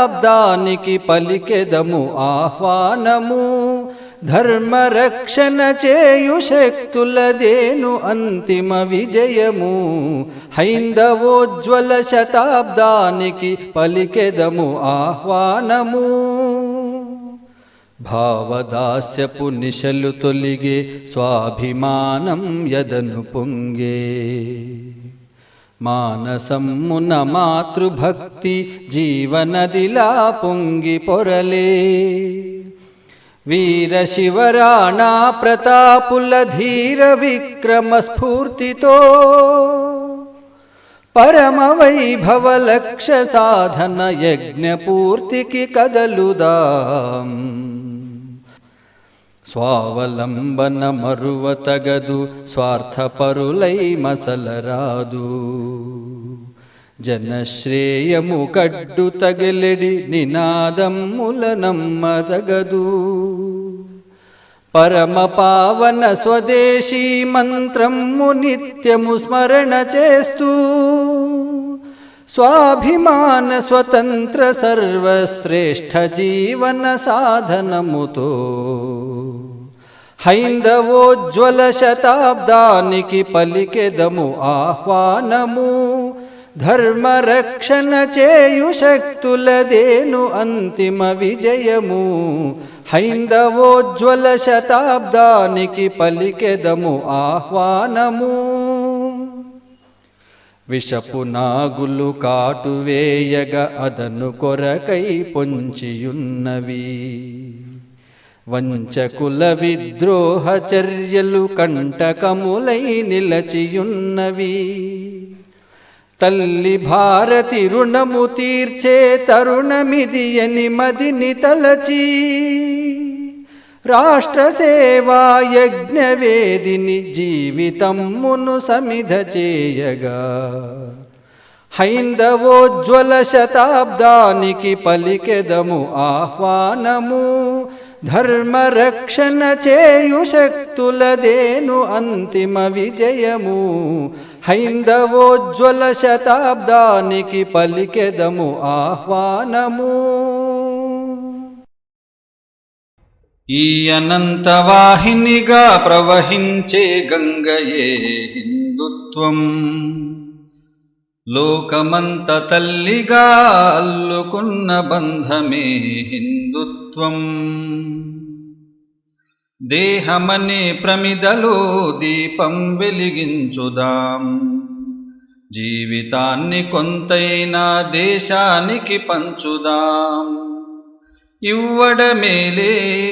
శతాబ్దానికి పలికెదము ఆహ్వానము. ధర్మరక్షణ చేయు శక్తులదేను అంతిమ విజయము. హైందవోజ్వల శతాబ్దానికి పలికెదము ఆహ్వానము. భావదాస్యపు నిశలు తొలిగే స్వాభిమానం యదను పొంగే. మానసమ్మున మాతృభక్తి జీవనదిలా పొంగి పొరలే. వీర శివరాణా ప్రతాపుల ధీర విక్రమ స్ఫూర్తితో పరమ వైభవ లక్ష సాధన యజ్ఞ పూర్తికి కదలుదాం స్వావలంబన మరువ తగదు స్వార్థపరులై మసలరాదు. జనశ్రేయము కడ్డు తగిలెడి నినాదమ్ముల నమ్మదగదు. పరమ పావన స్వదేశీ మంత్రము నిత్యము స్మరణ చేస్తూ స్వాభిమాన స్వతంత్ర సర్వశ్రేష్ఠ జీవన సాధనముతో హైందవోజ్వల శతాబ్దానికి పలికెదము ఆహ్వానము. ధర్మరక్షణ చేయు శక్తులదేను అంతిమ విజయము. హైందవోజ్వల శతాబ్దానికి పలికెదము ఆహ్వానము. విషపు నాగులు కాటువేయగ అదను కొరకై పొంచియున్నవి. వంచకుల విద్రోహ చర్యలు కంటకములై నిలచియున్నవి. తల్లి భారతి రుణము తీర్చే తరుణమిది అని మదిని తలచి రాష్ట్ర సేవా యజ్ఞవేదిని జీవితమ్మును సమిధ చేయగా. హైందవోజ్వల శతాబ్దానికి పలికెదము ఆహ్వానము. ధర్మరక్షణ చేయు శక్తులదేను అంతిమ విజయము. హైందవోజ్వల శతాబ్దానికి పలికెదము ఆహ్వానము. ఈ అనంతవాహినిగా ప్రవహించే గంగయే హిందుత్వం. లోకమంత తల్లిగా అల్లుకున్న బంధమే హిందుత్వం. దేహమనే ప్రమిదలో దీపం వెలిగించుదాం. జీవితాన్ని కొంతైనా దేశానికి పంచుదాం. ఇవ్వడమేలే